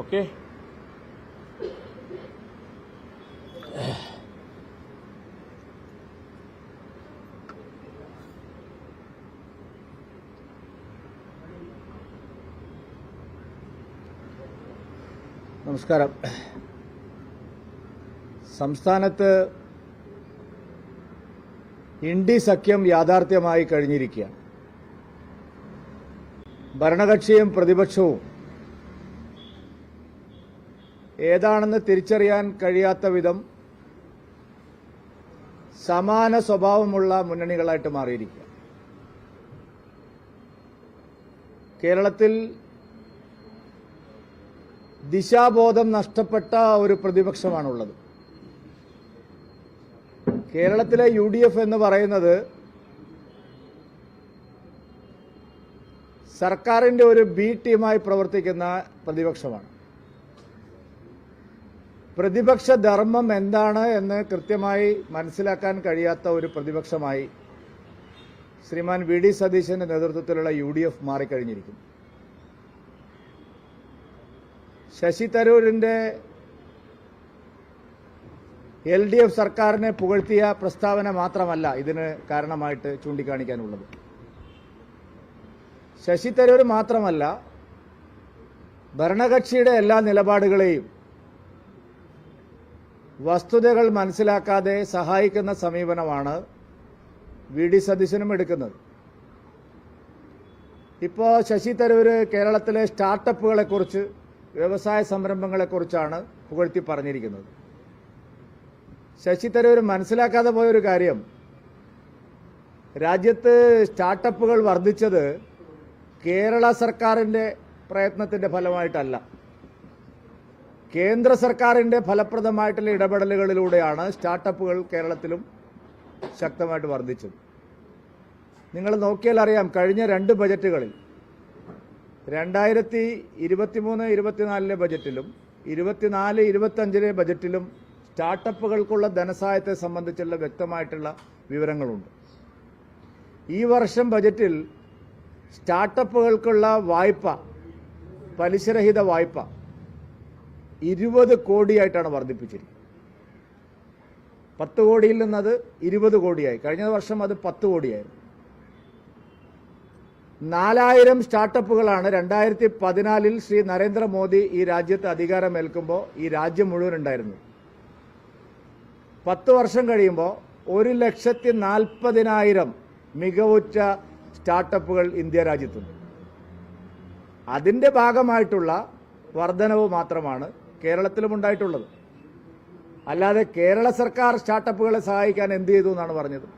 Okay നമസ്കാരം. സംസ്ഥാനത്ത് Indie സഖ്യം യാഥാർത്ഥ്യമായി കഴിഞ്ഞിരിക്കുകയാണ്. ഭരണകക്ഷിയും പ്രതിപക്ഷവും ഏതാണെന്ന് തിരിച്ചറിയാൻ കഴിയാത്ത വിധം സമാന സ്വഭാവമുള്ള മുന്നണികളായിട്ട് മാറിയിരിക്കുക. കേരളത്തിൽ ദിശാബോധം നഷ്ടപ്പെട്ട ഒരു പ്രതിപക്ഷമാണുള്ളത്. കേരളത്തിലെ യു ഡി എഫ് എന്ന് പറയുന്നത് സർക്കാരിന്റെ ഒരു ബി ടീമായി പ്രവർത്തിക്കുന്ന പ്രതിപക്ഷമാണ്. പ്രതിപക്ഷ ധർമ്മം എന്താണ് എന്ന് കൃത്യമായി മനസ്സിലാക്കാൻ കഴിയാത്ത ഒരു പ്രതിപക്ഷമായി ശ്രീമാൻ വി ഡി സതീശന്റെ നേതൃത്വത്തിലുള്ള യു ഡി എഫ് മാറിക്കഴിഞ്ഞിരിക്കുന്നു ശശി തരൂരിന്റെ എൽ ഡി എഫ് സർക്കാരിനെ പുകഴ്ത്തിയ പ്രസ്താവന മാത്രമല്ല ഇതിന് കാരണമായിട്ട് ചൂണ്ടിക്കാണിക്കാനുള്ളത്. ശശി തരൂർ മാത്രമല്ല ഭരണകക്ഷിയുടെ എല്ലാ നിലപാടുകളെയും വസ്തുതകൾ മനസ്സിലാക്കാതെ സഹായിക്കുന്ന സമീപനമാണ് വി ഡി സതീശനും എടുക്കുന്നത്. ഇപ്പോൾ ശശി തരൂർ കേരളത്തിലെ സ്റ്റാർട്ടപ്പുകളെക്കുറിച്ച് വ്യവസായ സംരംഭങ്ങളെക്കുറിച്ചാണ് പുകഴ്ത്തി പറഞ്ഞിരിക്കുന്നത്. ശശി തരൂർ മനസ്സിലാക്കാതെ പോയൊരു കാര്യം രാജ്യത്ത് സ്റ്റാർട്ടപ്പുകൾ വർദ്ധിച്ചത് കേരള സർക്കാരിന്റെ പ്രയത്നത്തിന്റെ ഫലമായിട്ടല്ല. കേന്ദ്ര സർക്കാരിന്റെ ഫലപ്രദമായിട്ടുള്ള ഇടപെടലുകളിലൂടെയാണ് സ്റ്റാർട്ടപ്പുകൾ കേരളത്തിലും ശക്തമായിട്ട് വർദ്ധിച്ചത്. നിങ്ങൾ നോക്കിയാൽ അറിയാം കഴിഞ്ഞ രണ്ട് ബജറ്റുകളിൽ രണ്ടായിരത്തി ഇരുപത്തിമൂന്ന് ഇരുപത്തിനാലിലെ ബജറ്റിലും ഇരുപത്തിനാല് ഇരുപത്തഞ്ചിലെ ബജറ്റിലും സ്റ്റാർട്ടപ്പുകൾക്കുള്ള ധനസഹായത്തെ സംബന്ധിച്ചുള്ള വ്യക്തമായിട്ടുള്ള വിവരങ്ങളുണ്ട്. ഈ വർഷം ബജറ്റിൽ സ്റ്റാർട്ടപ്പുകൾക്കുള്ള വായ്പ പലിശരഹിത വായ്പ ഇരുപത് കോടിയായിട്ടാണ് വർദ്ധിപ്പിച്ചിരിക്കുന്നത്. പത്ത് കോടിയിൽ നിന്നത് ഇരുപത് കോടിയായി. കഴിഞ്ഞ വർഷം അത് പത്ത് കോടിയായിരുന്നു. നാലായിരം സ്റ്റാർട്ടപ്പുകളാണ് രണ്ടായിരത്തി പതിനാലിൽ ശ്രീ നരേന്ദ്രമോദി ഈ രാജ്യത്ത് അധികാരമേൽക്കുമ്പോൾ ഈ രാജ്യം മുഴുവൻ ഉണ്ടായിരുന്നു പത്ത് വർഷം കഴിയുമ്പോൾ ഒരു ലക്ഷത്തി നാൽപ്പതിനായിരം മികവുറ്റ സ്റ്റാർട്ടപ്പുകൾ ഇന്ത്യ രാജ്യത്തുണ്ട്. അതിന്റെ ഭാഗമായിട്ടുള്ള വർധനവ് മാത്രമാണ് കേരളത്തിലും ഉണ്ടായിട്ടുള്ളത്. അല്ലാതെ കേരള സർക്കാർ സ്റ്റാർട്ടപ്പുകളെ സഹായിക്കാൻ എന്ത് ചെയ്തു എന്നാണ് പറഞ്ഞത്.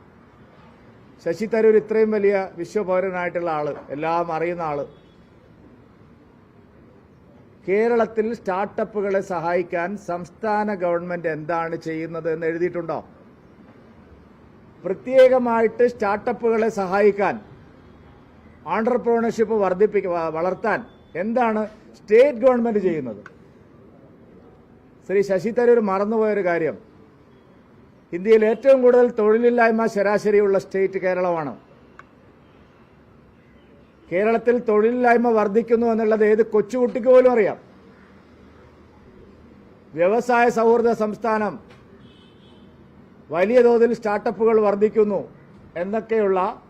ശശി തരൂർ ഇത്രയും വലിയ വിശ്വപൗരനായിട്ടുള്ള ആൾ എല്ലാം അറിയുന്ന ആൾ. കേരളത്തിൽ സ്റ്റാർട്ടപ്പുകളെ സഹായിക്കാൻ സംസ്ഥാന ഗവൺമെന്റ് എന്താണ് ചെയ്യുന്നത് എന്ന് എഴുതിയിട്ടുണ്ടോ? പ്രത്യേകമായിട്ട് സ്റ്റാർട്ടപ്പുകളെ സഹായിക്കാൻ ആണ്ടർപ്രണർഷിപ്പ് വർദ്ധിപ്പിക്ക വളർത്താൻ എന്താണ് സ്റ്റേറ്റ് ഗവൺമെന്റ് ചെയ്യുന്നത്? ശ്രീ ശശി തരൂർ മറന്നുപോയൊരു കാര്യം. ഇന്ത്യയിൽ ഏറ്റവും കൂടുതൽ തൊഴിലില്ലായ്മ ശരാശരിയുള്ള സ്റ്റേറ്റ് കേരളമാണ്. കേരളത്തിൽ തൊഴിലില്ലായ്മ വർദ്ധിക്കുന്നു എന്നുള്ളത് ഏത് കൊച്ചുകുട്ടിക്ക് പോലും അറിയാം. വ്യവസായ സൗഹൃദ സംസ്ഥാനം വലിയ തോതിൽ സ്റ്റാർട്ടപ്പുകൾ വർദ്ധിക്കുന്നു എന്നൊക്കെയുള്ള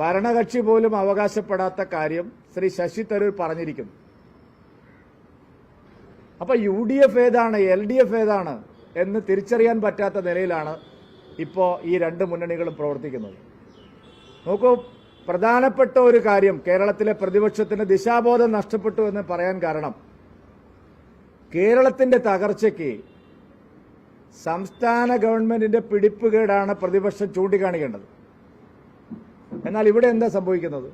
ഭരണകക്ഷി പോലും അവകാശപ്പെടാത്ത കാര്യം ശ്രീ ശശി തരൂർ പറഞ്ഞിരിക്കുന്നു. അപ്പൊ യു ഡി എഫ് ഏതാണ് എൽ ഡി എഫ് ഏതാണ് എന്ന് തിരിച്ചറിയാൻ പറ്റാത്ത നിലയിലാണ് ഇപ്പോൾ ഈ രണ്ട് മുന്നണികളും പ്രവർത്തിക്കുന്നത്. നോക്കൂ പ്രധാനപ്പെട്ട ഒരു കാര്യം കേരളത്തിലെ പ്രതിപക്ഷത്തിന് ദിശാബോധം നഷ്ടപ്പെട്ടു എന്ന് പറയാൻ കാരണം കേരളത്തിന്റെ തകർച്ചയ്ക്ക് സംസ്ഥാന ഗവൺമെന്റിന്റെ പിടിപ്പുകേടാണ് പ്രതിപക്ഷം ചൂണ്ടിക്കാണിക്കേണ്ടത്. എന്നാൽ ഇവിടെ എന്താ സംഭവിക്കുന്നത്?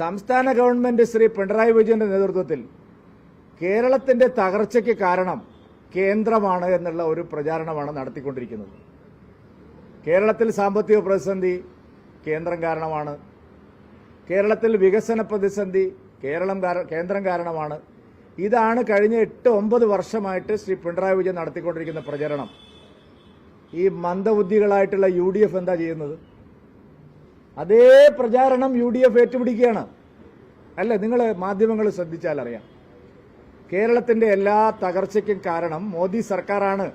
സംസ്ഥാന ഗവൺമെന്റ് ശ്രീ പിണറായി വിജയന്റെ നേതൃത്വത്തിൽ കേരളത്തിന്റെ തകർച്ചയ്ക്ക് കാരണം കേന്ദ്രമാണ് എന്നുള്ള ഒരു പ്രചാരണമാണ് നടത്തിക്കൊണ്ടിരിക്കുന്നത്. കേരളത്തിൽ സാമ്പത്തിക പ്രതിസന്ധി കേന്ദ്രം കാരണമാണ്. കേരളത്തിൽ വികസന പ്രതിസന്ധി കേരളം കേന്ദ്രം കാരണമാണ്. ഇതാണ് കഴിഞ്ഞ എട്ട് ഒമ്പത് വർഷമായിട്ട് ശ്രീ പിണറായി വിജയൻ നടത്തിക്കൊണ്ടിരിക്കുന്ന പ്രചരണം. ഈ മന്ദബുദ്ധികളായിട്ടുള്ള യു ഡി എഫ് എന്താ ചെയ്യുന്നത്? അതേ പ്രചാരണം യു ഡി എഫ് ഏറ്റുപിടിക്കുകയാണ്. അല്ലേ നിങ്ങൾ മാധ്യമങ്ങൾ ശ്രദ്ധിച്ചാൽ അറിയാം കേരളത്തിന്റെ എല്ലാ തകർച്ചയ്ക്കും കാരണം മോദി സർക്കാരാണ്.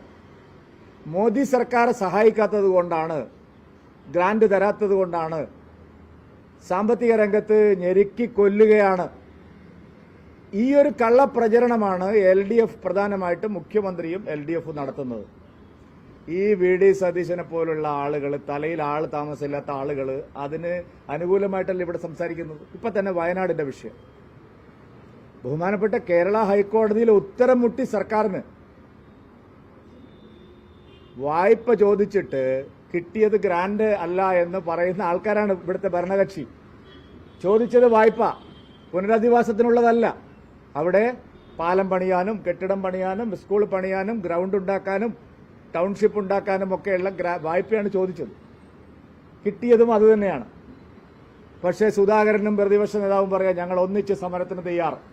മോദി സർക്കാർ സഹായിക്കാത്തത് കൊണ്ടാണ് ഗ്രാൻഡ് തരാത്തത് കൊണ്ടാണ് സാമ്പത്തിക രംഗത്ത് ഞെരുക്കി കൊല്ലുകയാണ്. ഈ ഒരു കള്ളപ്രചരണമാണ് എൽ ഡി എഫ് പ്രധാനമായിട്ടും മുഖ്യമന്ത്രിയും എൽ ഡി എഫും നടത്തുന്നത്. ഈ വി ഡി സതീശനെ പോലുള്ള ആളുകൾ തലയിൽ ആൾ താമസമില്ലാത്ത ആളുകൾ അതിന് അനുകൂലമായിട്ടല്ല ഇവിടെ സംസാരിക്കുന്നത്? ഇപ്പം തന്നെ വയനാടിന്റെ വിഷയം. ബഹുമാനപ്പെട്ട കേരള ഹൈക്കോടതിയിൽ ഉത്തരം മുട്ടി സർക്കാരിന്. വായ്പ ചോദിച്ചിട്ട് കിട്ടിയത് ഗ്രാൻഡ് അല്ല എന്ന് പറയുന്ന ആൾക്കാരാണ് ഇവിടുത്തെ ഭരണകക്ഷി. ചോദിച്ചത് വായ്പ. പുനരധിവാസത്തിനുള്ളതല്ല. അവിടെ പാലം പണിയാനും കെട്ടിടം പണിയാനും സ്കൂൾ പണിയാനും ഗ്രൗണ്ട് ഉണ്ടാക്കാനും ടൗൺഷിപ്പ് ഉണ്ടാക്കാനും ഒക്കെയുള്ള വായ്പയാണ് ചോദിച്ചത്. കിട്ടിയതും അതുതന്നെയാണ് പക്ഷേ സുധാകരനും പ്രതിപക്ഷ നേതാവും പറയാം ഞങ്ങൾ ഒന്നിച്ച് സമരത്തിന് തയ്യാർ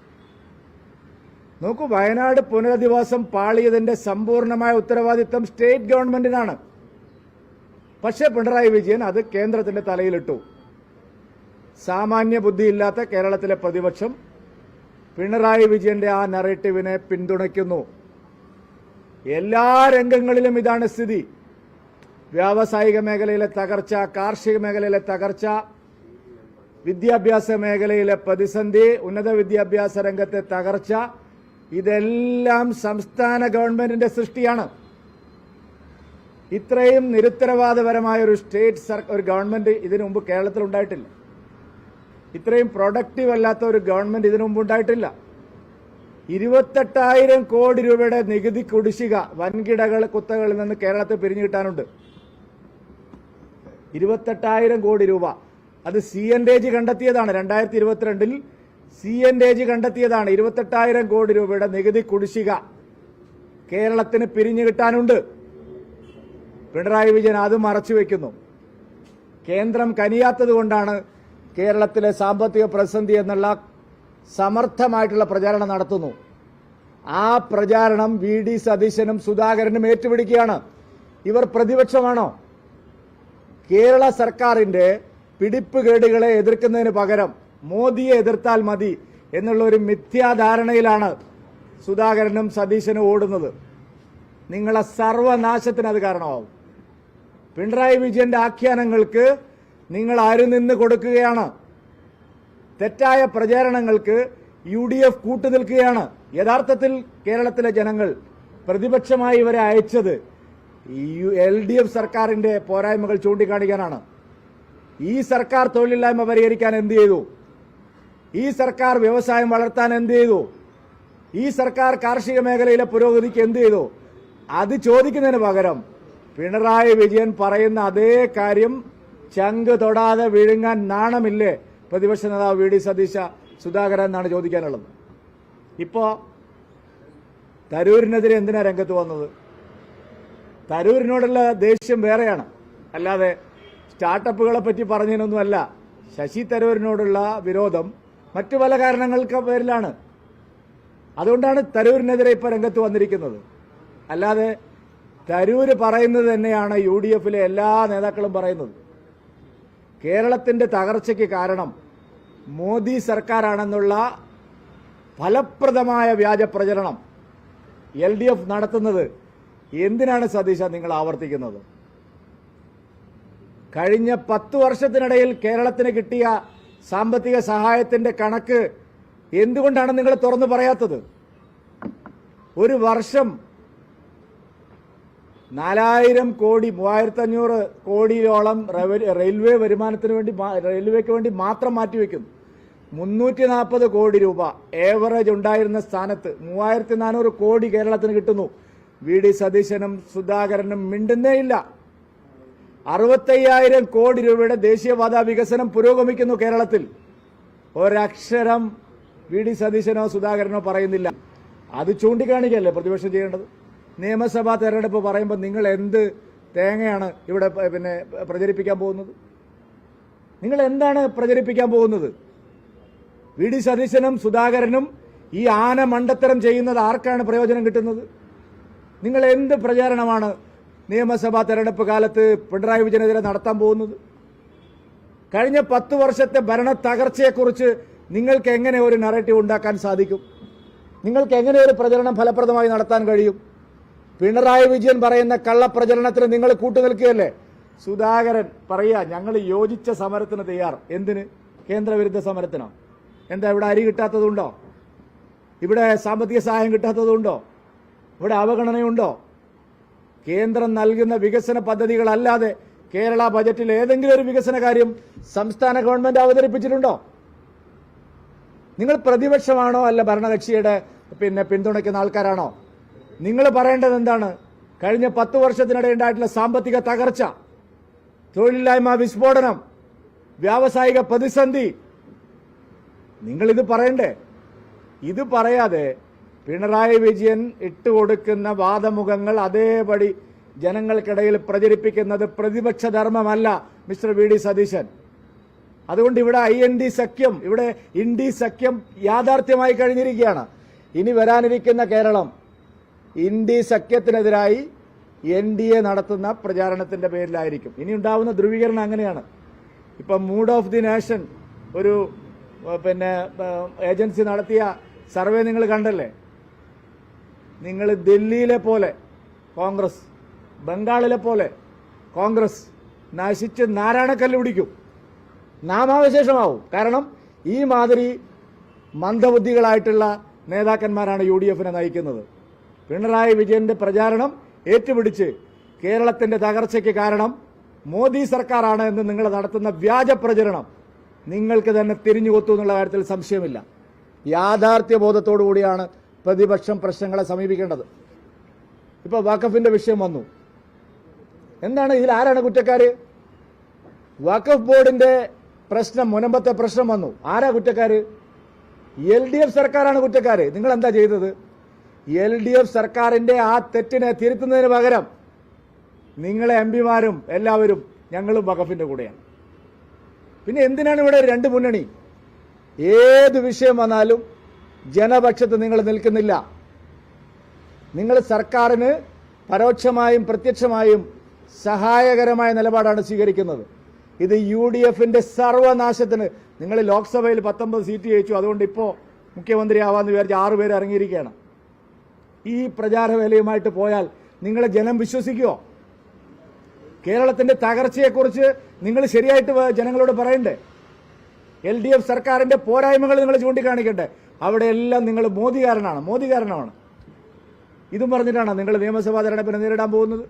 നോക്കൂ വയനാട് പുനരധിവാസം പാളിയതിന്റെ സമ്പൂർണമായ ഉത്തരവാദിത്തം സ്റ്റേറ്റ് ഗവൺമെന്റിനാണ്. പക്ഷേ പിണറായി വിജയൻ അത് കേന്ദ്രത്തിന്റെ തലയിലിട്ടു. സാമാന്യ ബുദ്ധിയില്ലാത്ത കേരളത്തിലെ പ്രതിപക്ഷം പിണറായി വിജയന്റെ ആ നറേറ്റീവിനെ പിന്തുണയ്ക്കുന്നു. എല്ലാ രംഗങ്ങളിലും ഇതാണ് സ്ഥിതി. വ്യാവസായിക മേഖലയിലെ തകർച്ച കാർഷിക മേഖലയിലെ തകർച്ച വിദ്യാഭ്യാസ മേഖലയിലെ പ്രതിസന്ധി ഉന്നത വിദ്യാഭ്യാസ രംഗത്തെ തകർച്ച ഇതെല്ലാം സംസ്ഥാന ഗവൺമെന്റിന്റെ സൃഷ്ടിയാണ്. ഇത്രയും നിരുത്തരവാദപരമായ ഒരു സ്റ്റേറ്റ് ഒരു ഗവൺമെന്റ് ഇതിനു മുമ്പ് കേരളത്തിൽ ഉണ്ടായിട്ടില്ല. ഇത്രയും പ്രൊഡക്റ്റീവ് അല്ലാത്ത ഒരു ഗവൺമെന്റ് ഇതിനു മുമ്പ് ഉണ്ടായിട്ടില്ല. ഇരുപത്തെട്ടായിരം കോടി രൂപയുടെ നികുതി കുടിശ്ശിക വൻകിടകൾ കുത്തകളിൽ നിന്ന് കേരളത്തിൽ പിരിഞ്ഞു കിട്ടാനുണ്ട്. ഇരുപത്തെട്ടായിരം കോടി രൂപ. അത് സി എൻ ഡേജ് കണ്ടെത്തിയതാണ് രണ്ടായിരത്തി ഇരുപത്തിരണ്ടിൽ. C N ഡേജ് കണ്ടെത്തിയതാണ്. ഇരുപത്തെട്ടായിരം കോടി രൂപയുടെ നികുതി കുടിശ്ശിക കേരളത്തിന് പിരിഞ്ഞു കിട്ടാനുണ്ട്. പിണറായി വിജയൻ അത് മറച്ചു വെക്കുന്നു. കേന്ദ്രം കനിയാത്തതുകൊണ്ടാണ് കേരളത്തിലെ സാമ്പത്തിക പ്രതിസന്ധി എന്നുള്ള സമർത്ഥമായിട്ടുള്ള പ്രചാരണം നടത്തുന്നു. ആ പ്രചാരണം വി ഡി സതീശനും സുധാകരനും ഏറ്റുപിടിക്കുകയാണ്. ഇവർ പ്രതിപക്ഷമാണോ? കേരള സർക്കാരിന്റെ പിടിപ്പുകേടുകളെ എതിർക്കുന്നതിന് പകരം മോദിയെ എതിർത്താൽ മതി എന്നുള്ള ഒരു മിഥ്യാധാരണയിലാണ് സുധാകരനും സതീശനും ഓടുന്നത്. നിങ്ങളെ സർവനാശത്തിന് അത് കാരണമാവും. പിണറായി വിജയന്റെ ആഖ്യാനങ്ങൾക്ക് നിങ്ങൾ അരുനിന്ന് കൊടുക്കുകയാണ്? തെറ്റായ പ്രചാരണങ്ങൾക്ക് യു ഡി എഫ് കൂട്ടുനിൽക്കുകയാണ് യഥാർത്ഥത്തിൽ കേരളത്തിലെ ജനങ്ങൾ പ്രതിപക്ഷമായി ഇവരെ അയച്ചത് എൽ ഡി എഫ് സർക്കാരിന്റെ പോരായ്മകൾ ചൂണ്ടിക്കാണിക്കാനാണ്. ഈ സർക്കാർ തൊഴിലില്ലായ്മ പരിഹരിക്കാൻ എന്ത് ചെയ്തു? ഈ സർക്കാർ വ്യവസായം വളർത്താൻ എന്ത് ചെയ്തു? ഈ സർക്കാർ കാർഷിക മേഖലയിലെ പുരോഗതിക്ക് എന്ത് ചെയ്തു? അത് ചോദിക്കുന്നതിന് പകരം പിണറായി വിജയൻ പറയുന്ന അതേ കാര്യം ചങ്ക് തൊടാതെ വിഴുങ്ങാൻ നാണമില്ലേ? പ്രതിപക്ഷ നേതാവ് വി ഡി സതീശ സുധാകരൻ എന്നാണ് ചോദിക്കാനുള്ളത്. ഇപ്പോ തരൂരിനെതിരെ എന്തിനാ രംഗത്ത് വന്നത്? തരൂരിനോടുള്ള ദേഷ്യം വേറെയാണ്. അല്ലാതെ സ്റ്റാർട്ടപ്പുകളെ പറ്റി പറഞ്ഞതിനൊന്നുമല്ല ശശി തരൂരിനോടുള്ള വിരോധം മറ്റു പല കാരണങ്ങൾക്ക് പേരിലാണ്. അതുകൊണ്ടാണ് തരൂരിനെതിരെ ഇപ്പൊ രംഗത്ത് വന്നിരിക്കുന്നത്. അല്ലാതെ തരൂര് പറയുന്നത് തന്നെയാണ് യു ഡി എഫിലെ എല്ലാ നേതാക്കളും പറയുന്നത്. കേരളത്തിന്റെ തകർച്ചയ്ക്ക് കാരണം മോദി സർക്കാരാണെന്നുള്ള ഫലപ്രദമായ വ്യാജ പ്രചരണം എൽ ഡി എഫ് നടത്തുന്നത് എന്തിനാണ് സതീശ നിങ്ങൾ ആവർത്തിക്കുന്നത്? കഴിഞ്ഞ പത്ത് വർഷത്തിനിടയിൽ കേരളത്തിന് കിട്ടിയ സാമ്പത്തിക സഹായത്തിന്റെ കണക്ക് എന്തുകൊണ്ടാണ് നിങ്ങൾ തുറന്നു പറയാത്തത്? ഒരു വർഷം നാലായിരം കോടി മൂവായിരത്തി അഞ്ഞൂറ് കോടിയോളം റെയിൽവേ വരുമാനത്തിന് വേണ്ടി റെയിൽവേക്ക് വേണ്ടി മാത്രം മാറ്റിവെക്കുന്നു. മുന്നൂറ്റി നാൽപ്പത് കോടി രൂപ ഏവറേജ് ഉണ്ടായിരുന്ന സ്ഥാനത്ത് മൂവായിരത്തി നാനൂറ് കോടി കേരളത്തിന് കിട്ടുന്നു. വി. ഡി. സതീശനും സുധാകരനും മിണ്ടുന്നേയില്ല. അറുപത്തയ്യായിരം കോടി രൂപയുടെ ദേശീയപാത വികസനം പുരോഗമിക്കുന്നു കേരളത്തിൽ. ഒരക്ഷരം വി ഡി സതീശനോ സുധാകരനോ പറയുന്നില്ല. അത് ചൂണ്ടിക്കാണിക്കല്ലേ പ്രതിപക്ഷം ചെയ്യേണ്ടത്? നിയമസഭാ തെരഞ്ഞെടുപ്പ് പറയുമ്പോൾ നിങ്ങൾ എന്ത് തേങ്ങയാണ് ഇവിടെ പിന്നെ പ്രചരിപ്പിക്കാൻ പോകുന്നത്? നിങ്ങൾ എന്താണ് പ്രചരിപ്പിക്കാൻ പോകുന്നത്? വി ഡി സതീശനും സുധാകരനും ഈ ആന മണ്ടത്തരം ചെയ്യുന്നത് ആർക്കാണ് പ്രയോജനം കിട്ടുന്നത്? നിങ്ങൾ എന്ത് പ്രചാരണമാണ് നിയമസഭാ തെരഞ്ഞെടുപ്പ് കാലത്ത് പിണറായി വിജയനെതിരെ നടത്താൻ പോകുന്നത്. കഴിഞ്ഞ പത്ത് വർഷത്തെ ഭരണ തകർച്ചയെക്കുറിച്ച് നിങ്ങൾക്ക് എങ്ങനെ ഒരു നറേറ്റീവ് ഉണ്ടാക്കാൻ സാധിക്കും? നിങ്ങൾക്ക് എങ്ങനെ ഒരു പ്രചരണം ഫലപ്രദമായി നടത്താൻ കഴിയും? പിണറായി വിജയൻ പറയുന്ന കള്ളപ്രചരണത്തിന് നിങ്ങൾ കൂട്ടുനിൽക്കുകയല്ലേ? സുധാകരൻ പറയുക ഞങ്ങൾ യോജിച്ച സമരത്തിന് തയ്യാർ. എന്തിന്? കേന്ദ്രവിരുദ്ധ സമരത്തിനോ? എന്താ ഇവിടെ അരി കിട്ടാത്തതുണ്ടോ? ഇവിടെ സാമ്പത്തിക സഹായം കിട്ടാത്തതുണ്ടോ? ഇവിടെ അവഗണനയുണ്ടോ? കേന്ദ്രം നൽകുന്ന വികസന പദ്ധതികളല്ലാതെ കേരള ബജറ്റിൽ ഏതെങ്കിലും ഒരു വികസന കാര്യം സംസ്ഥാന ഗവൺമെന്റ് അവതരിപ്പിച്ചിട്ടുണ്ടോ? നിങ്ങൾ പ്രതിപക്ഷമാണോ അല്ല ഭരണകക്ഷിയുടെ പിന്നെ പിന്തുണയ്ക്കുന്ന ആൾക്കാരാണോ? നിങ്ങൾ പറയേണ്ടത് എന്താണ്? കഴിഞ്ഞ പത്ത് വർഷത്തിനിടെ ഉണ്ടായിട്ടുള്ള സാമ്പത്തിക തകർച്ച തൊഴിലില്ലായ്മ വിസ്ഫോടനം വ്യാവസായിക പ്രതിസന്ധി. നിങ്ങൾ ഇത് പറയണ്ടേ? ഇത് പറയാതെ പിണറായി വിജയൻ ഇട്ടുകൊടുക്കുന്ന വാദമുഖങ്ങൾ അതേപടി ജനങ്ങൾക്കിടയിൽ പ്രചരിപ്പിക്കുന്നത് പ്രതിപക്ഷ ധർമ്മമല്ല മിസ്റ്റർ വി ഡി സതീശൻ. അതുകൊണ്ട് ഇവിടെ ഐ എൻ ഡി സഖ്യം ഇവിടെ ഇൻഡി സഖ്യം യാഥാർത്ഥ്യമായി കഴിഞ്ഞിരിക്കുകയാണ്. ഇനി വരാനിരിക്കുന്ന കേരളം ഇൻഡി സഖ്യത്തിനെതിരായി എൻ ഡി എ നടത്തുന്ന പ്രചാരണത്തിന്റെ പേരിലായിരിക്കും. ഇനി ഉണ്ടാവുന്ന ധ്രുവീകരണം അങ്ങനെയാണ്. ഇപ്പം മൂഡ് ഓഫ് ദി നേഷൻ ഒരു പിന്നെ ഏജൻസി നടത്തിയ സർവേ നിങ്ങൾ കണ്ടല്ലേ? നിങ്ങൾ ഡൽഹിയിലെ പോലെ കോൺഗ്രസ് ബംഗാളിലെ പോലെ കോൺഗ്രസ് നശിച്ച് നാരായണക്കല്ല് പിടിക്കും. നാമാവശേഷമാവും. കാരണം ഈ മാതിരി മന്ദബുദ്ധികളായിട്ടുള്ള നേതാക്കന്മാരാണ് യു ഡി എഫിനെ നയിക്കുന്നത്. പിണറായി വിജയന്റെ പ്രചാരണം ഏറ്റുപിടിച്ച് കേരളത്തിന്റെ തകർച്ചയ്ക്ക് കാരണം മോദി സർക്കാരാണ് എന്ന് നിങ്ങൾ നടത്തുന്ന വ്യാജ പ്രചരണം. നിങ്ങൾക്ക് തന്നെ തിരിഞ്ഞു കൊത്തു എന്നുള്ള കാര്യത്തിൽ സംശയമില്ല. യാഥാർത്ഥ്യ ബോധത്തോടു കൂടിയാണ് പ്രതിപക്ഷം പ്രശ്നങ്ങളെ സമീപിക്കേണ്ടത്. ഇപ്പൊ വാക്കഫിന്റെ വിഷയം വന്നു. എന്താണ് ഇതിൽ ആരാണ് കുറ്റക്കാര്? വാക്കഫ് ബോർഡിന്റെ പ്രശ്നം മുനമ്പത്തെ പ്രശ്നം വന്നു. ആരാ കുറ്റക്കാര്? എൽ ഡി എഫ് സർക്കാരാണ് കുറ്റക്കാര്. നിങ്ങൾ എന്താ ചെയ്തത്? എൽ ഡി എഫ് സർക്കാരിന്റെ ആ തെറ്റിനെ തിരുത്തുന്നതിന് പകരം നിങ്ങളെ എം പിമാരും എല്ലാവരും ഞങ്ങളും വഖഫിന്റെ കൂടെയാണ്. പിന്നെ എന്തിനാണ് ഇവിടെ രണ്ട് മുന്നണി? ഏത് വിഷയം വന്നാലും ജനപക്ഷത്ത് നിങ്ങൾ നിൽക്കുന്നില്ല. നിങ്ങൾ സർക്കാരിന് പരോക്ഷമായും പ്രത്യക്ഷമായും സഹായകരമായ നിലപാടാണ് സ്വീകരിക്കുന്നത്. ഇത് യു ഡി എഫിന്റെ സർവനാശത്തിന് നിങ്ങൾ ലോക്സഭയിൽ പത്തൊമ്പത് സീറ്റ് ജയിച്ചു. അതുകൊണ്ട് ഇപ്പോൾ മുഖ്യമന്ത്രിയാവാന്ന് വിചാരിച്ച് ആറ് പേര് ഇറങ്ങിയിരിക്കുകയാണ്. ഈ പ്രചാരവേലയുമായിട്ട് പോയാൽ നിങ്ങളെ ജനം വിശ്വസിക്കുമോ കേരളത്തിന്റെ തകർച്ചയെക്കുറിച്ച് നിങ്ങൾ ശരിയായിട്ട് ജനങ്ങളോട് പറയണ്ടേ? എൽ ഡി എഫ് സർക്കാരിന്റെ പോരായ്മകൾ നിങ്ങൾ ചൂണ്ടിക്കാണിക്കട്ടെ അവിടെ എല്ലാം നിങ്ങൾ മോദികാരനാണ് മോദികാരനാണ്. ഇതും പറഞ്ഞിട്ടാണ് നിങ്ങൾ നിയമസഭാ തെരഞ്ഞെടുപ്പിനെ നേരിടാൻ പോകുന്നത്.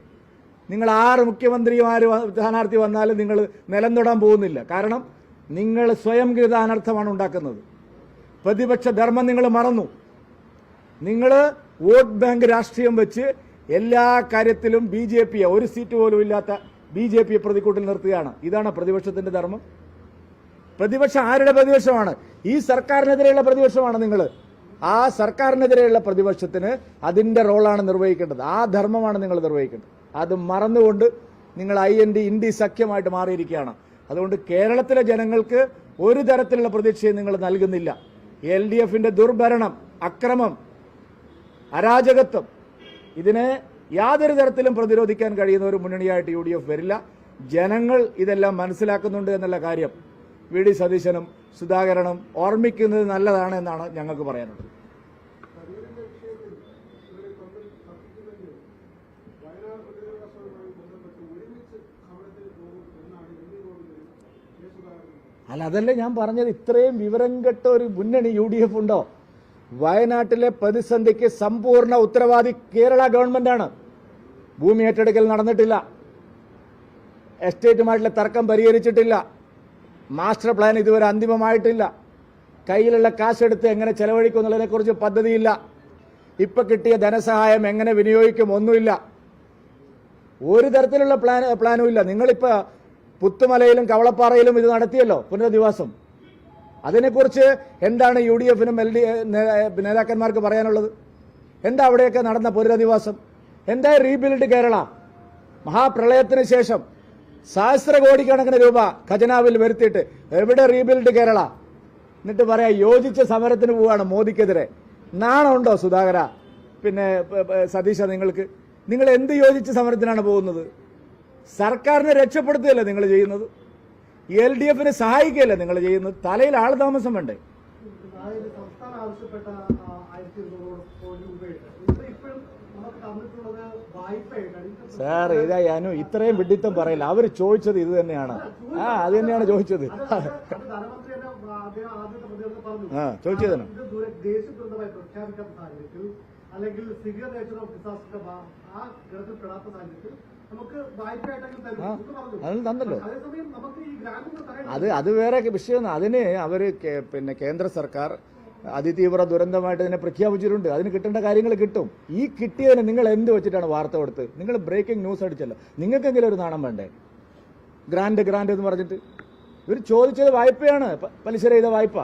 നിങ്ങൾ ആറ് മുഖ്യമന്ത്രിമാർ സ്ഥാനാർത്ഥി വന്നാലും നിങ്ങൾ നിലം തൊടാൻ പോകുന്നില്ല. കാരണം നിങ്ങൾ സ്വയം കൃത അനർത്ഥമാണ് ഉണ്ടാക്കുന്നത്. പ്രതിപക്ഷ ധർമ്മം നിങ്ങൾ മറന്നു. നിങ്ങൾ വോട്ട് ബാങ്ക് രാഷ്ട്രീയം വെച്ച് എല്ലാ കാര്യത്തിലും ബി ജെ പിയെ ഒരു സീറ്റ് പോലും ഇല്ലാത്ത ബി ജെ പിയെ പ്രതിക്കൂട്ടിൽ നിർത്തുകയാണ്. ഇതാണ് പ്രതിപക്ഷത്തിന്റെ ധർമ്മം. പ്രതിപക്ഷം ആരുടെ പ്രതിപക്ഷമാണ്? ഈ സർക്കാരിനെതിരെയുള്ള പ്രതിപക്ഷമാണ് നിങ്ങൾ ആ സർക്കാരിനെതിരെയുള്ള പ്രതിപക്ഷത്തിന് അതിന്റെ റോളാണ് നിർവഹിക്കേണ്ടത്. ആ ധർമ്മമാണ് നിങ്ങൾ നിർവഹിക്കേണ്ടത്. അത് മറന്നുകൊണ്ട് നിങ്ങൾ ഐ എൻ ഡി ഇന്ത്യ സഖ്യമായിട്ട് മാറിയിരിക്കുകയാണ്. അതുകൊണ്ട് കേരളത്തിലെ ജനങ്ങൾക്ക് ഒരു തരത്തിലുള്ള പ്രതീക്ഷയും നിങ്ങൾ നൽകുന്നില്ല. എൽ ഡി എഫിന്റെ ദുർഭരണം അക്രമം അരാജകത്വം ഇതിനെ യാതൊരു തരത്തിലും പ്രതിരോധിക്കാൻ കഴിയുന്ന ഒരു മുന്നണിയായിട്ട് യു വരില്ല. ജനങ്ങൾ ഇതെല്ലാം മനസ്സിലാക്കുന്നുണ്ട് എന്നുള്ള കാര്യം വി ഡി സതീശനും സുധാകരനും ഓർമ്മിക്കുന്നത് നല്ലതാണ് എന്നാണ് ഞങ്ങൾക്ക് പറയാനുള്ളത്. അല്ല അതല്ലേ ഞാൻ പറഞ്ഞത്? ഇത്രയും വിവരം കെട്ട ഒരു മുന്നണി യു ഡി എഫ് ഉണ്ടോ? വയനാട്ടിലെ പ്രതിസന്ധിക്ക് സമ്പൂർണ ഉത്തരവാദി കേരള ഗവൺമെന്റാണ്. ഭൂമി ഏറ്റെടുക്കൽ നടന്നിട്ടില്ല. എസ്റ്റേറ്റുമായിട്ടുള്ള തർക്കം പരിഹരിച്ചിട്ടില്ല. മാസ്റ്റർ പ്ലാൻ ഇതുവരെ അന്തിമമായിട്ടില്ല. കയ്യിലുള്ള കാശെടുത്ത് എങ്ങനെ ചെലവഴിക്കും എന്നുള്ളതിനെക്കുറിച്ച് പദ്ധതിയില്ല. ഇപ്പം കിട്ടിയ ധനസഹായം എങ്ങനെ വിനിയോഗിക്കും ഒന്നുമില്ല. ഒരു തരത്തിലുള്ള പ്ലാൻ പ്ലാനും ഇല്ല. നിങ്ങളിപ്പോൾ പുത്തുമലയിലും കവളപ്പാറയിലും ഇത് നടത്തിയല്ലോ പുനരധിവാസം. അതിനെക്കുറിച്ച് എന്താണ് യു ഡി എഫിനും എൽ ഡി നേതാക്കന്മാർക്ക് പറയാനുള്ളത്? എന്താ അവിടെയൊക്കെ നടന്ന പുനരധിവാസം? എന്താ റീബിൽഡ് കേരള? മഹാപ്രളയത്തിന് ശേഷം സഹസ്ര കോടിക്കണക്കിന് രൂപ ഖജനാവിൽ വരുത്തിയിട്ട് എവിടെ റീബിൽഡ് കേരള? എന്നിട്ട് പറയാ യോജിച്ച സമരത്തിന് പോവാണ് മോദിക്കെതിരെ. നാണമുണ്ടോ സുധാകര? പിന്നെ സതീശ നിങ്ങൾക്ക്? നിങ്ങൾ എന്ത് യോജിച്ച സമരത്തിനാണ് പോകുന്നത്? സർക്കാരിനെ രക്ഷപ്പെടുത്തുകയല്ലേ നിങ്ങൾ ചെയ്യുന്നത്? എൽ ഡി എഫിനെ സഹായിക്കുകയല്ലേ നിങ്ങൾ ചെയ്യുന്നത്? തലയിൽ ആൾ താമസം വേണ്ടേ ഇത് ഇപ്പോഴും നമുക്ക് തന്നിട്ടുള്ളത് വായ്പയായിട്ടാണ് ഇത് സാർ ഇതാ ഞാനും ഇത്രയും വിഡിത്തം പറയില്ല? അവർ ചോദിച്ചത് ഇത് തന്നെയാണ്. ആ അത് തന്നെയാണ് ചോദിച്ചത്. ആ ചോദിച്ചത് തന്നെ അല്ലെങ്കിൽ സിവിയർ നേച്ചർ ഓഫ് ഡിസാസ്റ്റർ ആ പെടാത്ത സാഹചര്യത്തിൽ അത് അത് വേറെ വിഷയം അതിന് അവർ പിന്നെ കേന്ദ്ര സർക്കാർ അതിതീവ്ര ദുരന്തമായിട്ട് ഇതിനെ പ്രഖ്യാപിച്ചിട്ടുണ്ട്. അതിന് കിട്ടേണ്ട കാര്യങ്ങൾ കിട്ടും. ഈ കിട്ടിയതിന് നിങ്ങൾ എന്ത് വെച്ചിട്ടാണ് വാർത്ത കൊടുത്ത്? നിങ്ങൾ ബ്രേക്കിംഗ് ന്യൂസ് അടിച്ചല്ലോ. നിങ്ങൾക്കെങ്കിലും ഒരു നാണം വേണ്ടേ? ഗ്രാൻഡ് ഗ്രാൻഡ് എന്ന് പറഞ്ഞിട്ട്. ഇവർ ചോദിച്ചത് വായ്പയാണ്. പലിശ ചെയ്ത വായ്പ.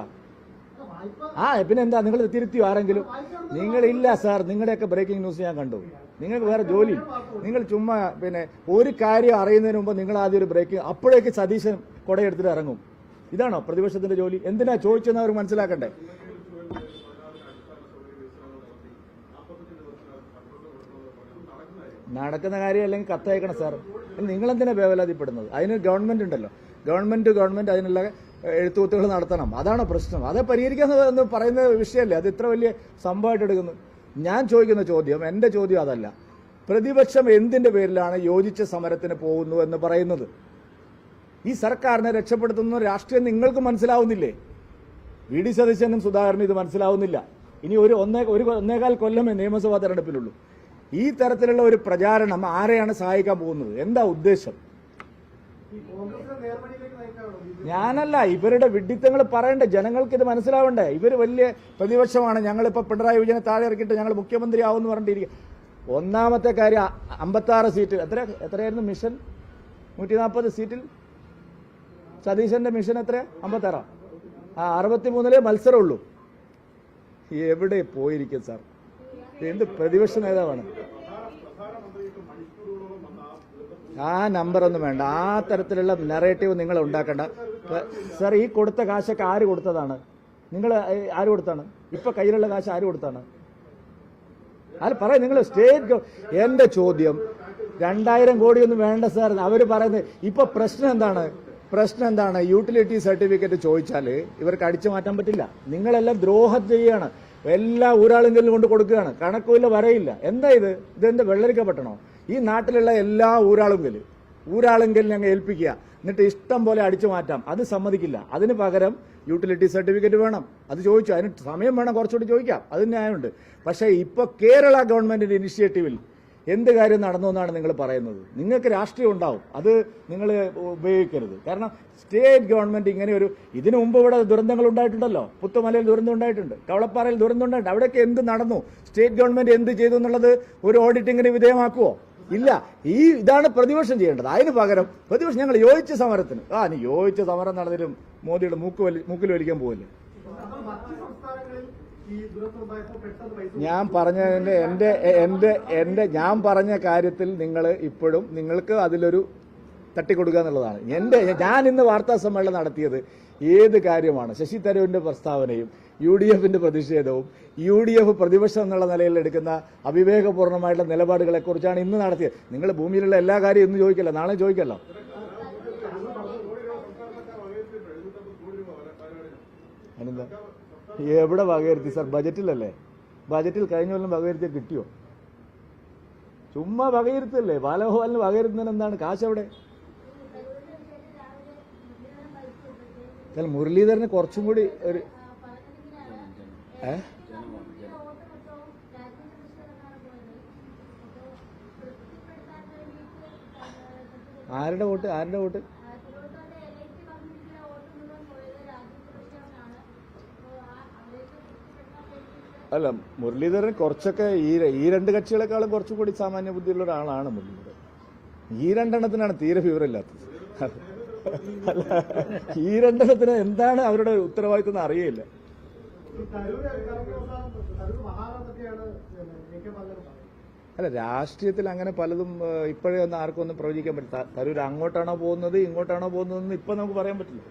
ആ പിന്നെ എന്താ? നിങ്ങൾ തിരുത്തിയോ ആരെങ്കിലും? നിങ്ങളില്ല സാർ നിങ്ങളുടെയൊക്കെ ബ്രേക്കിംഗ് ന്യൂസ് ഞാൻ കണ്ടു. നിങ്ങൾക്ക് വേറെ ജോലി. നിങ്ങൾ ചുമ്മാ പിന്നെ ഒരു കാര്യം അറിയുന്നതിന് മുമ്പ് നിങ്ങൾ ആദ്യം ഒരു ബ്രേക്കിംഗ് അപ്പോഴേക്ക് സതീശൻ കൊടയെടുത്തിട്ട് ഇറങ്ങും. ഇതാണോ പ്രതിപക്ഷത്തിന്റെ ജോലി? എന്തിനാ ചോദിച്ചെന്ന് അവർ മനസ്സിലാക്കണ്ടേ? നടക്കുന്ന കാര്യം അല്ലെങ്കിൽ കത്തയക്കണം സാർ. നിങ്ങൾ എന്തിനാ വേവലാതിപ്പെടുന്നത്? അതിന് ഗവൺമെന്റ് ഉണ്ടല്ലോ. ഗവൺമെന്റ് ഗവൺമെന്റ് അതിനുള്ള എഴുത്തുകുത്തുകൾ നടത്തണം. അതാണ് പ്രശ്നം. അത് പരിഹരിക്കാൻ പറയുന്ന വിഷയമല്ലേ? അത് ഇത്ര വലിയ സംഭവമായിട്ട് എടുക്കുന്നു. ഞാൻ ചോദിക്കുന്ന ചോദ്യം എന്റെ ചോദ്യം അതല്ല. പ്രതിപക്ഷം എന്തിന്റെ പേരിലാണ് യോജിച്ച സമരത്തിന് പോകുന്നു എന്ന് പറയുന്നത്? ഈ സർക്കാരിനെ രക്ഷപ്പെടുത്തുന്ന രാഷ്ട്രീയം നിങ്ങൾക്ക് മനസ്സിലാവുന്നില്ലേ? വി ഡി സതീശനും സുധാകരനും ഇത് മനസ്സിലാവുന്നില്ല. ഇനി ഒരു ഒന്നേ ഒരു ഒന്നേകാൽ കൊല്ലമേ നിയമസഭാ തെരഞ്ഞെടുപ്പിലുള്ളൂ. ഈ തരത്തിലുള്ള ഒരു പ്രചാരണം ആരെയാണ് സഹായിക്കാൻ പോകുന്നത്? എന്താ ഉദ്ദേശം? ഞാനല്ല ഇവരുടെ വിഡിത്തങ്ങൾ പറയണ്ടേ ജനങ്ങൾക്ക് ഇത് മനസ്സിലാവണ്ടേ? ഇവർ വലിയ പ്രതിപക്ഷമാണ് ഞങ്ങളിപ്പോൾ പിണറായി വിജയനെ താഴെ ഇറക്കിയിട്ട് ഞങ്ങൾ മുഖ്യമന്ത്രി ആവുമെന്ന് പറഞ്ഞിട്ടിരിക്കുക ഒന്നാമത്തെ കാര്യം അമ്പത്തി ആറ് സീറ്റ് എത്ര എത്രയായിരുന്നു മിഷൻ? നൂറ്റി നാൽപ്പത് സീറ്റിൽ? സതീശന്റെ മിഷൻ എത്ര അമ്പത്താറാ? ആ അറുപത്തി മൂന്നിലേ മത്സരമുള്ളൂ. എവിടെ പോയിരിക്കും സാർ? എന്ത് പ്രതിപക്ഷ നേതാവാണ്? ആ നമ്പർ ഒന്നും വേണ്ട. ആ തരത്തിലുള്ള നെറേറ്റീവ് നിങ്ങൾ ഉണ്ടാക്കണ്ട. സർ ഈ കൊടുത്ത കാശൊക്കെ ആര് കൊടുത്തതാണ്? നിങ്ങൾ ആര് കൊടുത്താണ്? ഇപ്പൊ കയ്യിലുള്ള കാശ് ആര് കൊടുത്താണ്? ആര് പറയാം നിങ്ങൾ സ്റ്റേറ്റ് എന്റെ ചോദ്യം. രണ്ടായിരം കോടിയൊന്നും വേണ്ട സാർ അവർ പറയുന്നത് ഇപ്പൊ പ്രശ്നം എന്താണ്? പ്രശ്നം എന്താണ്? യൂട്ടിലിറ്റി സർട്ടിഫിക്കറ്റ് ചോദിച്ചാൽ ഇവർക്ക് അടിച്ചു മാറ്റാൻ പറ്റില്ല. നിങ്ങളെല്ലാം ദ്രോഹം ചെയ്യാണ്. എല്ലാ ഊരാളുങ്കലിലും കൊണ്ട് കൊടുക്കുകയാണ്. കണക്കുമില്ല വരയില്ല എന്താ ഇത്? ഇതെന്താ വെള്ളരിക്കപ്പെട്ടണോ ഈ നാട്ടിലുള്ള എല്ലാ ഊരാളുങ്കൽ ഊരാളുങ്കലിൽ അങ്ങ് ഏൽപ്പിക്കുക. എന്നിട്ട് ഇഷ്ടം പോലെ അടിച്ചു മാറ്റാം. അത് സമ്മതിക്കില്ല. അതിന് പകരം യൂട്ടിലിറ്റി സർട്ടിഫിക്കറ്റ് വേണം. അത് ചോദിച്ചു. അതിന് സമയം വേണം കുറച്ചുകൂടി ചോദിക്കാം. അത് ന്യായമുണ്ട്. പക്ഷേ ഇപ്പോൾ കേരള ഗവൺമെന്റിന്റെ ഇനിഷ്യേറ്റീവിൽ എന്ത് കാര്യം നടന്നു എന്നാണ് നിങ്ങൾ പറയുന്നത്. നിങ്ങൾക്ക് രാഷ്ട്രീയം ഉണ്ടാവും. അത് നിങ്ങൾ ഉപയോഗിക്കരുത്. കാരണം സ്റ്റേറ്റ് ഗവൺമെന്റ് ഇങ്ങനെ ഒരു ഇതിനു മുമ്പ് ഇവിടെ ദുരന്തങ്ങൾ ഉണ്ടായിട്ടുണ്ടല്ലോ. പുത്തുമലയിൽ ദുരന്തം ഉണ്ടായിട്ടുണ്ട്. കവളപ്പാറയിൽ ദുരന്തം ഉണ്ടായിട്ടുണ്ട്. അവിടെയൊക്കെ എന്ത് നടന്നു? സ്റ്റേറ്റ് ഗവൺമെന്റ് എന്ത് ചെയ്തു എന്നുള്ളത് ഒരു ഓഡിറ്റിങ്ങിന് വിധേയമാക്കുമോ ഇല്ല. ഈ ഇതാണ് പ്രതിപക്ഷം ചെയ്യേണ്ടത്. അതിന് പകരം പ്രതിപക്ഷം ഞങ്ങൾ യോജിച്ച സമരത്തിന്. ആ നീ യോജിച്ച സമരം നടന്നിട്ടും മോദിയുടെ മൂക്ക് വലി മൂക്കിൽ വലിക്കാൻ പോകില്ലേ ഞാൻ പറഞ്ഞതിന്റെ എന്റെ എന്റെ എന്റെ ഞാൻ പറഞ്ഞ കാര്യത്തിൽ നിങ്ങൾ ഇപ്പോഴും നിങ്ങൾക്ക് അതിലൊരു തട്ടിക്കൊടുക്കുക എന്നുള്ളതാണ്. എന്റെ ഞാൻ ഇന്ന് വാർത്താ സമ്മേളനം നടത്തിയത് ഏത് കാര്യമാണ്? ശശി തരൂരിന്റെ പ്രസ്താവനയും യു ഡി എഫിന്റെ പ്രതിഷേധവും യു ഡി എഫ് പ്രതിപക്ഷം എന്നുള്ള നിലയിൽ എടുക്കുന്ന അവിവേകപൂർണമായിട്ടുള്ള നിലപാടുകളെ കുറിച്ചാണ് ഇന്ന് നടത്തിയത്. നിങ്ങൾ ഭൂമിയിലുള്ള എല്ലാ കാര്യവും ഇന്ന് ചോദിക്കല്ല. നാളെ ചോദിക്കല്ലോ. അതിനെന്താ? എവിടെ വകയിരുത്തി സാർ? ബജറ്റിലല്ലേ? ബജറ്റിൽ കഴിഞ്ഞ കൊല്ലം വകയിരുത്തിയ കിട്ടിയോ? ചുമ്മാ വകയിരുത്തല്ലേ? ബാലഗോപാലിന് വകയിരുത്തുന്നതിന് എന്താണ്? കാശ് എവിടെ ചില മുരളീധരന് കുറച്ചും കൂടി ഒരു ആരുടെ വോട്ട്? ആരുടെ വോട്ട്? അല്ല മുരളീധരൻ കുറച്ചൊക്കെ ഈ ഈ രണ്ട് കക്ഷികളെക്കാളും കുറച്ചും കൂടി സാമാന്യ ബുദ്ധിയുള്ള ഒരാളാണ് മുരളീധരൻ. ഈ രണ്ടെണ്ണത്തിനാണ് തീരെ ഫീവറില്ലാത്തത് ഈ രണ്ടെണ്ണത്തിന് എന്താണ് അവരുടെ ഉത്തരവാദിത്വം എന്ന് അറിയില്ല അല്ല രാഷ്ട്രീയത്തിൽ അങ്ങനെ പലതും ഇപ്പോഴേ ഒന്നും ആർക്കും ഒന്നും പ്രവചിക്കാൻ പറ്റില്ല. തരൂർ അങ്ങോട്ടാണോ പോകുന്നത് ഇങ്ങോട്ടാണോ പോകുന്നതെന്ന് ഇപ്പൊ നമുക്ക് പറയാൻ പറ്റില്ല.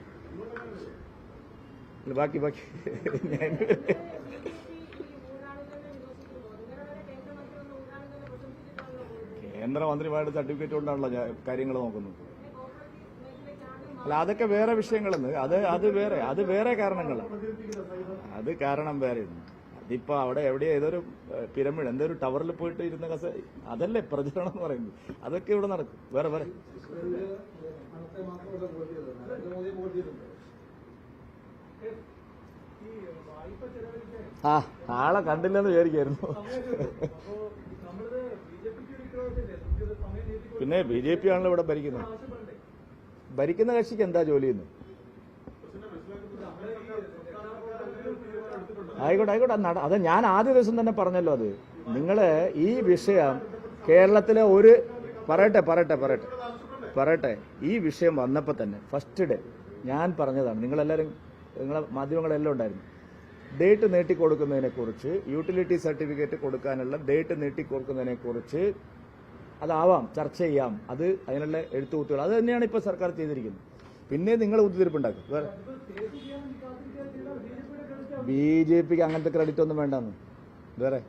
ബാക്കി ബാക്കി ഞാൻ- കേന്ദ്രമന്ത്രിമാരുടെ സർട്ടിഫിക്കറ്റ് കൊണ്ടാണല്ലോ കാര്യങ്ങൾ നോക്കുന്നത്. അല്ല അതൊക്കെ വേറെ വിഷയങ്ങളെന്ന്. അത് അത് വേറെ അത് വേറെ കാരണങ്ങൾ അത് കാരണം വേറെ. അതിപ്പോ അവിടെ എവിടെയാ ഏതൊരു പിരമിഡ് എന്തൊരു ടവറിൽ പോയിട്ട് ഇരുന്ന കസ അതല്ലേ പ്രചരണം എന്ന് പറയുന്നത്. അതൊക്കെ ഇവിടെ നടക്കും. വേറെ വേറെ. ആ ആളെ കണ്ടില്ലെന്ന് വിചാരിക്കായിരുന്നു അപ്പോ നമ്മളിത് ബി ജെ പിക്ക് ഇരിക്കണമെന്നില്ലേ നമുക്കിത് സമയം നീട്ടി പിന്നെ ബി ജെ പി ആണല്ലോ ഇവിടെ ഭരിക്കുന്നത്. ഭരിക്കുന്ന കക്ഷിക്ക് എന്താ ജോലി എന്ന്? ആയിക്കോട്ടെ ആയിക്കോട്ടെ അത് ഞാൻ ആദ്യ ദിവസം തന്നെ പറഞ്ഞല്ലോ അത്. നിങ്ങൾ ഈ വിഷയം കേരളത്തിലെ ഒരു പറയട്ടെ പറയട്ടെ പറയട്ടെ പറയട്ടെ. ഈ വിഷയം വന്നപ്പോൾ തന്നെ ഫസ്റ്റ് ഡേ ഞാൻ പറഞ്ഞതാണ് നിങ്ങളെല്ലാവരും നിങ്ങളെ മാധ്യമങ്ങളെല്ലാം ഉണ്ടായിരുന്നു. ഡേറ്റ് നീട്ടി കൊടുക്കുന്നതിനെ കുറിച്ച് യൂട്ടിലിറ്റി സർട്ടിഫിക്കറ്റ് കൊടുക്കാനുള്ള ഡേറ്റ് നീട്ടി കൊടുക്കുന്നതിനെ കുറിച്ച് അതാവാം ചർച്ച ചെയ്യാം. അത് അതിനുള്ള എഴുത്തുകുത്തുകൾ അത് തന്നെയാണ് ഇപ്പോൾ സർക്കാർ ചെയ്തിരിക്കുന്നത്. പിന്നെ നിങ്ങൾ കുത്തിരിപ്പുണ്ടാക്കും വേറെ ബി ജെ പിക്ക് അങ്ങനത്തെ ക്രെഡിറ്റ് ഒന്നും വേണ്ടെന്ന്. വേറെ?